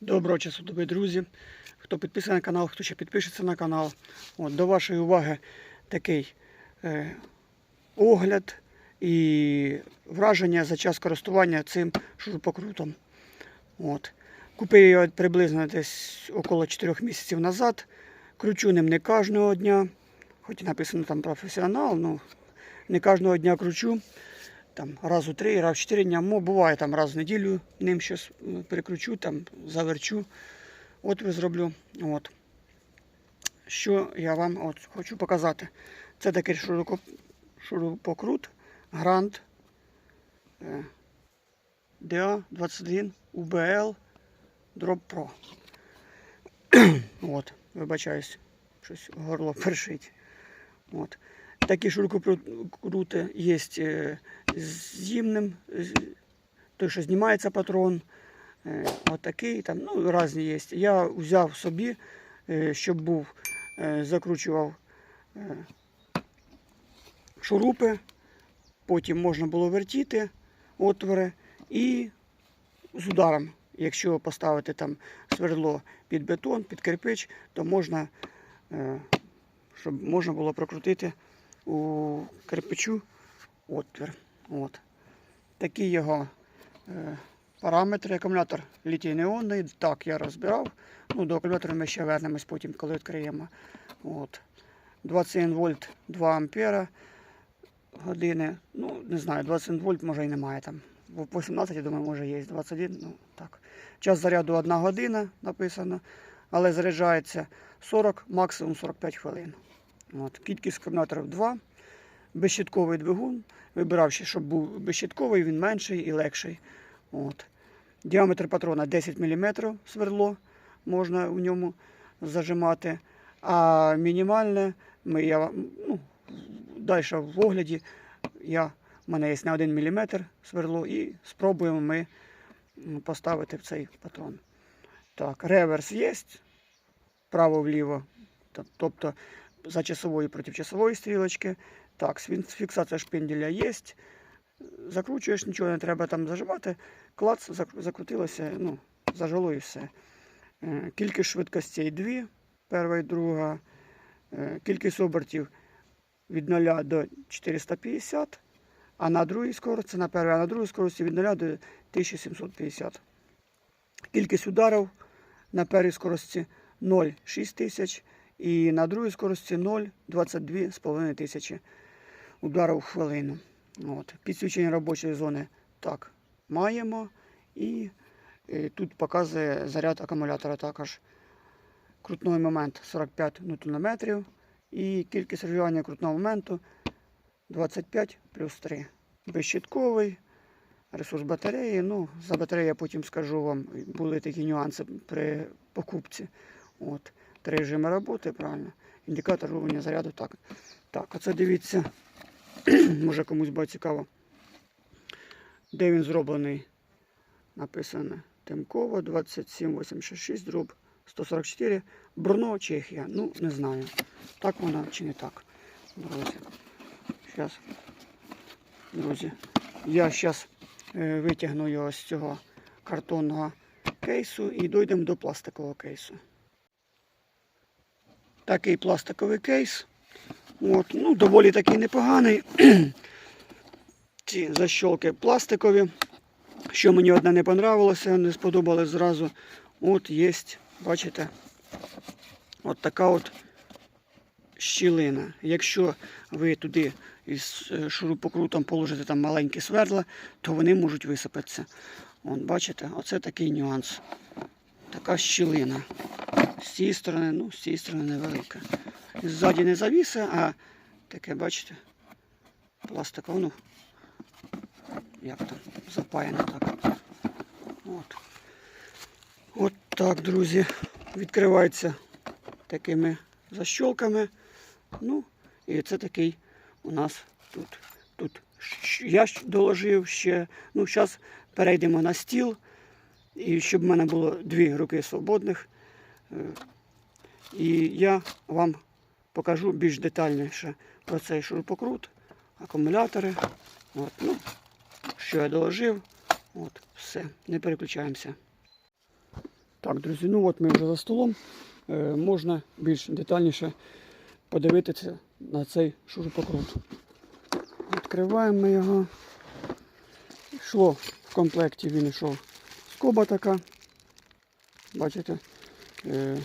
Доброго часу доби, друзі. Хто підписаний на канал, хто ще підпишеться на канал. От, до вашої уваги такий е, огляд і враження за час користування цим шурупокрутом. От. Купив його приблизно десь около 4 місяців назад. Кручу ним не кожного дня, хоч написано там професіонал, ну не кожного дня кручу. Там раз у три, раз в чотири дня. Буває там раз в неділю ним щось перекручу, там заверчу. Отвір зроблю. От. Що я вам от хочу показати. Це такий шурупокрут Grand е, DA21 UBL Drop Pro. От, вибачаюсь, щось горло першить. От. Такі шурупокрути є з зімним, той, що знімається патрон. Е, От такий, там, ну, різні є. Я взяв собі, е, щоб був, е, закручував шурупи, потім можна було вертіти отвори і з ударом. Якщо поставити там свердло під бетон, під кирпич, то можна, щоб можна було прокрутити у кирпичу отвір. От. Такі його е, параметри. Акумулятор літій-неонний. Так, я розбирав. Ну, до акумулятора ми ще вернемось потім, коли відкриємо. От. 21 вольт 2 ампера години. Ну, не знаю, 21 вольт може і немає там. 18, я думаю, може є 21. Ну, так. Час заряду 1 година написано, але заряджається 40, максимум 45 хвилин. От. Кількість акумуляторів 2. Безщитковий двигун. Вибирав ще, щоб був безщитковий, він менший і легший. От. Діаметр патрона 10 мм свердло можна в ньому зажимати. А мінімальне ми, я, ну, далі в огляді я, в мене є на 1 мм сверло і спробуємо ми поставити в цей патрон. Так, реверс є, право-вліво, тобто за часової проти часової стрілочки. Так, фіксація шпинделя є. Закручуєш, нічого не треба там зажимати. Клац закрутилося, ну, зажило і все. Е, Кількість швидкостей дві, перша і друга. Е, Кількість обертів від 0 до 450, а на другій скорості, на першій, а на другій скорості від 0 до 1750. Кількість ударів на першій скорості 0,6 тисяч і на другій скорості 0,22,5 тисячі ударів в хвилину. От. Підсвічення робочої зони так маємо. І е, тут показує заряд акумулятора також. Крутний момент 45 Нм і кількість розжигання крутного моменту 25 плюс 3. Безщитковий, ресурс батареї. Ну, за батарею я потім скажу вам, були такі нюанси при покупці. От. Три режими роботи, правильно. Індикатор рівня заряду так. Так, оце дивіться. Може комусь буде цікаво. Де він зроблений? Написано Тимкова 27866 дроб 144 Брно, Чехія. Ну, не знаю. Так воно чи не так. Друзі. Зараз. Друзі. Я зараз витягну його з цього картонного кейсу і дійдемо до пластикового кейсу. Такий пластиковий кейс. От, ну, доволі такий непоганий. Ці защолки пластикові. Що мені одне не понравилося, не сподобалось зразу. От є, бачите, от така от щілина. Якщо ви туди із е, шурупокрутом положите там маленькі свердла, то вони можуть висипатися. От, бачите, оце такий нюанс. Така щілина. З цієї сторони, ну, з цієї сторони невелика. Ззаді не завіса, а таке, бачите, пластикове, ну, як там, запаяне так. От. От так, друзі. Відкривається такими защолками. Ну, і це такий у нас тут. Тут я доложив ще. Ну, зараз перейдемо на стіл. І щоб в мене було дві руки свободних. Е, І я вам покажу більш детальніше про цей шурупокрут, акумулятори. От, ну, що я доложив. От, все, не переключаємося. Так, друзі, ну от ми вже за столом. Е, можна більш детальніше подивитися на цей шурупокрут. Відкриваємо ми його. Йшло в комплекті, він йшов скоба така. Бачите, е,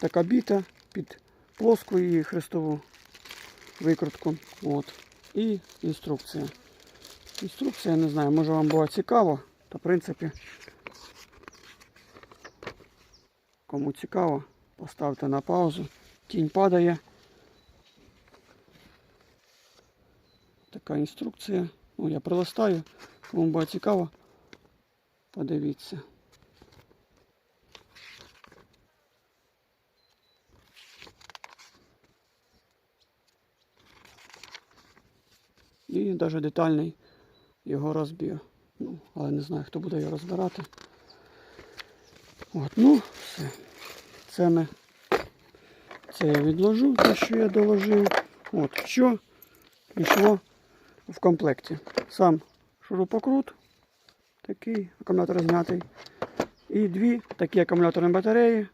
така біта під плоску і хрестову викрутку. От. І інструкція. Інструкція, не знаю, може вам було цікаво, то в принципі, кому цікаво, поставте на паузу. Тінь падає. Така інструкція. Ну, я пролистаю. Кому буде цікаво, подивіться. І навіть детальний його розбір. Ну, але не знаю, хто буде його розбирати. От, ну, все. Це ми. Це я відложу, те, що я доложив. От, що йшло в комплекті. Сам шурупокрут, такий акумулятор знятий. І дві такі акумуляторні батареї.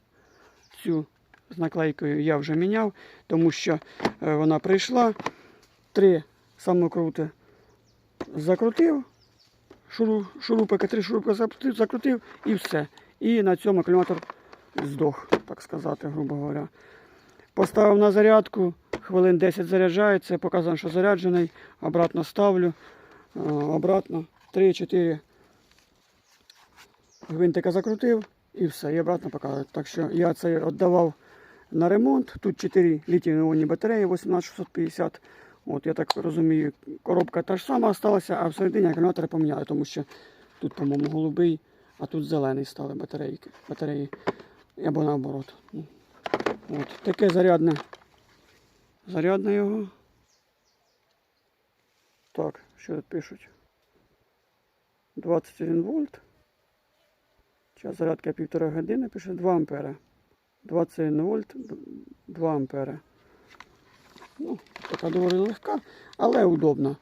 Цю з наклейкою я вже міняв, тому що е, вона прийшла. Три самокрути закрутив. Шуру, шурупика, три шурупика закрутив, закрутив і все. І на цьому акумулятор здох, так сказати, грубо говоря. Поставив на зарядку, хвилин 10 заряджається, показано, що заряджений, обратно ставлю, е, обратно 3-4 гвинтика закрутив і все, і обратно показує. Так що я це віддавав на ремонт. Тут 4 літій-іонні батареї 18650. От, я так розумію, коробка та ж сама залишилася, а всередині акумулятори поміняли, тому що тут, по-моєму, голубий, а тут зелений стали батарейки, батареї. Або наоборот. От, таке зарядне. Зарядне його. Так, що тут пишуть? 21 вольт. Час зарядка півтора години, пише 2 ампера. 21 вольт, 2 ампера. Ну, така доволі легка, але удобна.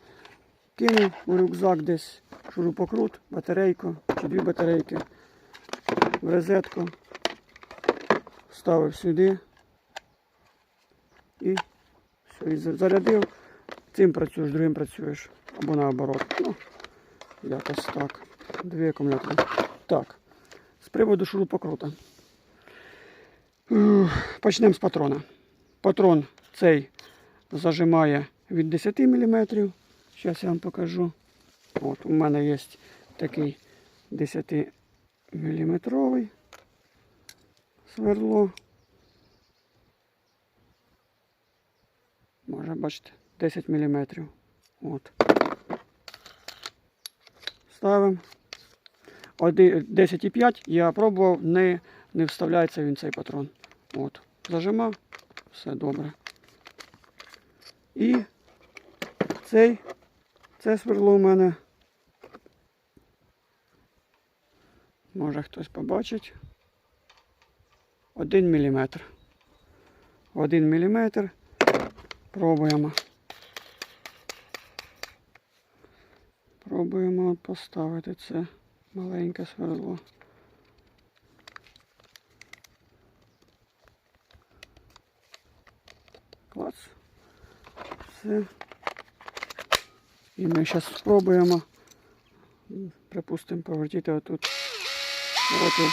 Кинув у рюкзак десь шурупокрут, батарейку чи дві батарейки в розетку. Ставив сюди і все, і зарядив. Цим працюєш, другим працюєш. Або наоборот. Ну, якось так. Дві акумулятори. Так. З приводу шурупокрута. Почнемо з патрона. Патрон цей зажимає від 10 мм. Зараз я вам покажу. От, у мене є такий 10 мм сверло. Може бачите, 10 мм. От. Ставимо. 10,5 я пробував, не, не вставляється він цей патрон. От. Зажимав, все добре. І цей, це сверло у мене. Може хтось побачить. Один міліметр. Один міліметр. Пробуємо. Пробуємо поставити це маленьке сверло. Клац. Все. І ми зараз спробуємо, припустимо, повертіти отут. Отут.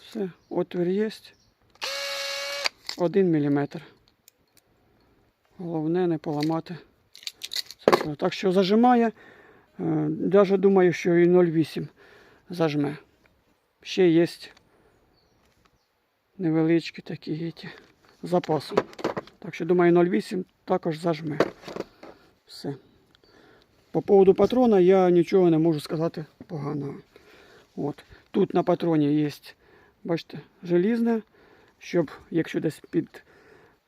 Все, отвір є. Один міліметр. Головне не поламати. Так що зажимає. Навіть думаю, що і 0,8 зажме. Ще є невеличкі такі гіті запасу. Так що думаю 0,8 також зажме. Все. По поводу патрона я нічого не можу сказати поганого. От. Тут на патроні є, бачите, желізне, щоб якщо десь під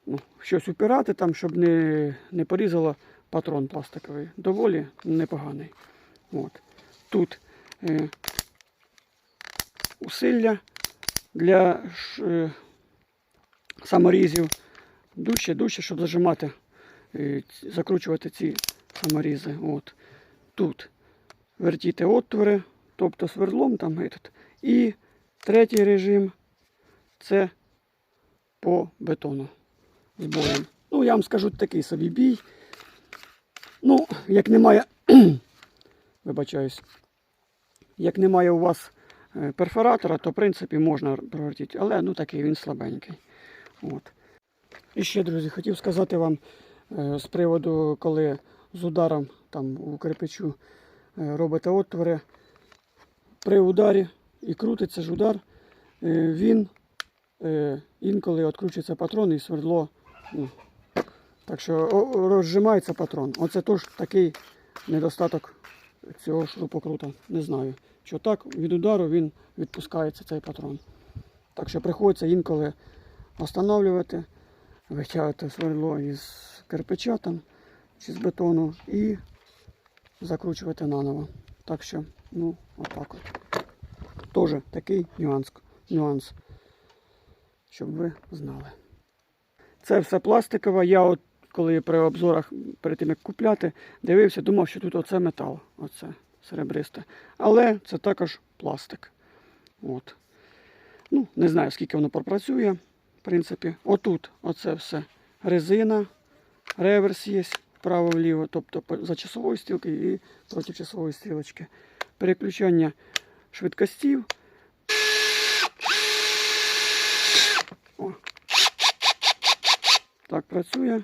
ну, щось упирати, там, щоб не, не порізало патрон пластиковий. Доволі непоганий. От. Тут е, усилля для е, саморізів. Дужче, дужче, щоб зажимати, е, закручувати ці саморізи. От. Тут вертіти отвори, тобто свердлом там этот. І третій режим це по бетону з боєм. Ну, я вам скажу такий собі бій. Ну, як немає, вибачаюсь, як немає у вас перфоратора, то в принципі можна провертіти, але ну такий він слабенький. От. І ще, друзі, хотів сказати вам е, з приводу, коли з ударом там у кирпичу е, робите отвори, при ударі і крутиться ж удар, е, він е, інколи відкручується патрон і свердло. Ну, так що розжимається патрон. Оце теж такий недостаток цього шурупокрута. Не знаю. Що так від удару він відпускається цей патрон. Так що приходиться інколи встановлювати, витягувати свердло із кирпича там, чи з бетону і закручувати наново. Так що, ну, отак от. Теж такий нюанс, нюанс, щоб ви знали. Це все пластикове. Я от коли при обзорах перед тим як купляти, дивився, думав, що тут оце метал, оце серебристе. Але це також пластик. От. Ну, не знаю, скільки воно пропрацює. В принципі, отут оце все резина, реверс є вправо-вліво, тобто за часовою стрілкою і проти часової стрілочки. Переключання швидкостів. О. Так працює.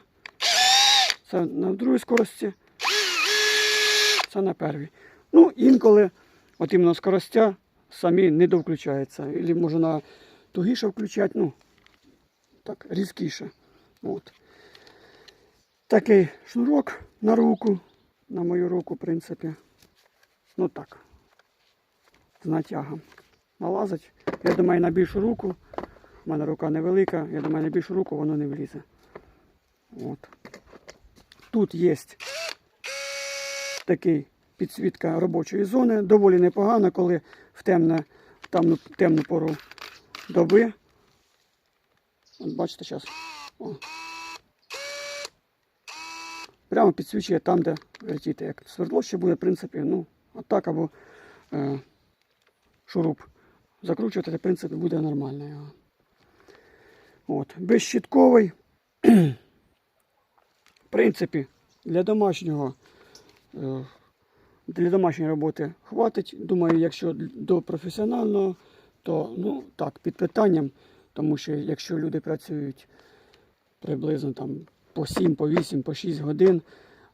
Це на другій скорості. Це на первій. Ну, інколи, от іменно скоростя самі не довключаються. Або можна тугіше включати, ну, так, різкіше. От. Такий шнурок на руку, на мою руку, в принципі. Ну так. З натягом. Налазить. Я думаю, на більшу руку. У мене рука невелика, я думаю, на більшу руку воно не влізе. От. Тут є такий підсвітка робочої зони. Доволі непогано, коли в, темне, в темну, пору доби. От бачите зараз. О. Прямо підсвічує там, де вертіти. Як свердло ще буде, в принципі, ну, атак або е, шуруп. Закручувати, в принципі, буде нормально його. От. Безщітковий. В принципі, для домашнього, е, для домашньої роботи хватить. Думаю, якщо до професіонального, то ну так, під питанням, тому що якщо люди працюють приблизно там по 7, по 8, по 6 годин,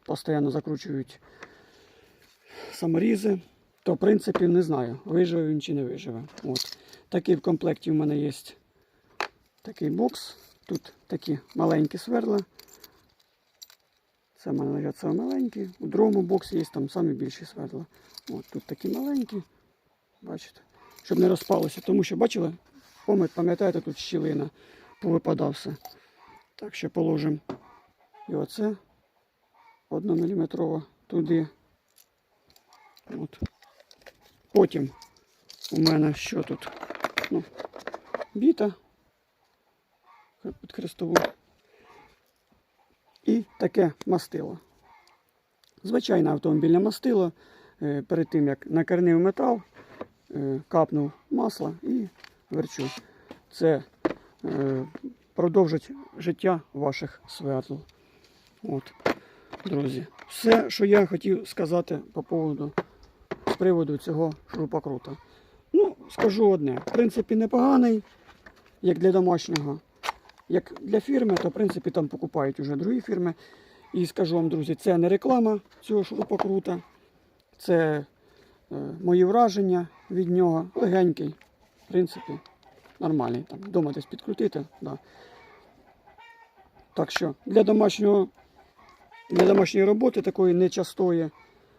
постійно закручують саморізи, то в принципі не знаю, виживе він чи не виживе. От. Такий в комплекті в мене є такий бокс. Тут такі маленькі сверла. Це лежать саме маленькі. У другому боксі є там самі більші сверла. От тут такі маленькі. Бачите? Щоб не розпалося. Тому що бачили, Пам'ят- пам'ятаєте, тут щілина повипадав все. Так що положимо і оце 1 мм туди. От. Потім у мене що тут? Ну, біта під крестову. І таке мастило. Звичайне автомобільне мастило. Е, Перед тим як накарнив метал, е, капнув масло і верчу. Це е, продовжить життя ваших свердл. От, друзі. Все, що я хотів сказати по поводу, з приводу цього шурупокрута. Ну, скажу одне. В принципі, непоганий, як для домашнього. Як для фірми, то в принципі там покупають вже другі фірми. І скажу вам, друзі, це не реклама цього шурупокрута. Це е, мої враження від нього. Легенький, в принципі, нормальний. Там, вдома десь підкрутити. Да. Так що для домашнього, для домашньої роботи такої нечастої,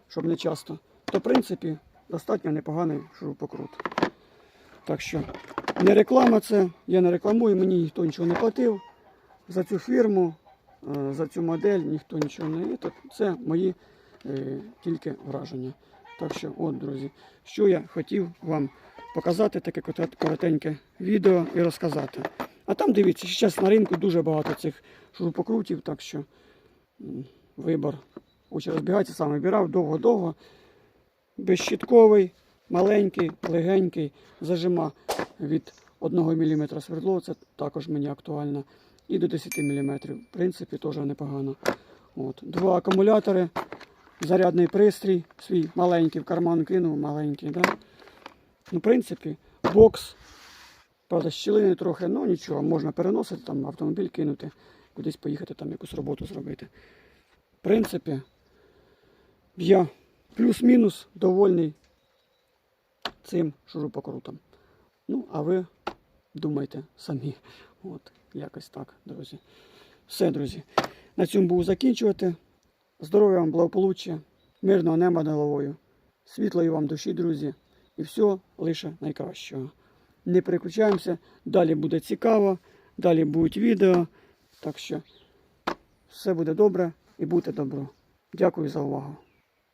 щоб не часто, то в принципі достатньо непоганий шурупокрут. Так що не реклама це, я не рекламую, мені ніхто нічого не платив за цю фірму, е, за цю модель, ніхто нічого не це, це мої е, тільки враження. Так що, от, друзі, що я хотів вам показати, таке коротеньке відео і розказати. А там дивіться, зараз на ринку дуже багато цих шурупокрутів, так що вибор. Очі розбігається, сам вибирав довго-довго. безщітковий, маленький, легенький, зажима від 1 мм свердло, це також мені актуально. І до 10 мм. В принципі, теж непогано. От. Два акумулятори, зарядний пристрій, свій маленький в карман кинув, маленький. Да? Ну, в принципі, бокс. Правда, щілини трохи, ну нічого, можна переносити, там автомобіль кинути, кудись поїхати, там якусь роботу зробити. В принципі, я плюс-мінус довольний цим шурупокрутом. Ну, а ви думайте самі. От, якось так, друзі. Все, друзі. На цьому буду закінчувати. Здоров'я вам, благополуччя, мирного неба над головою, світлої вам душі, друзі, і все лише найкращого. Не переключаємося, далі буде цікаво, далі будуть відео. Так що все буде добре і будьте добро. Дякую за увагу.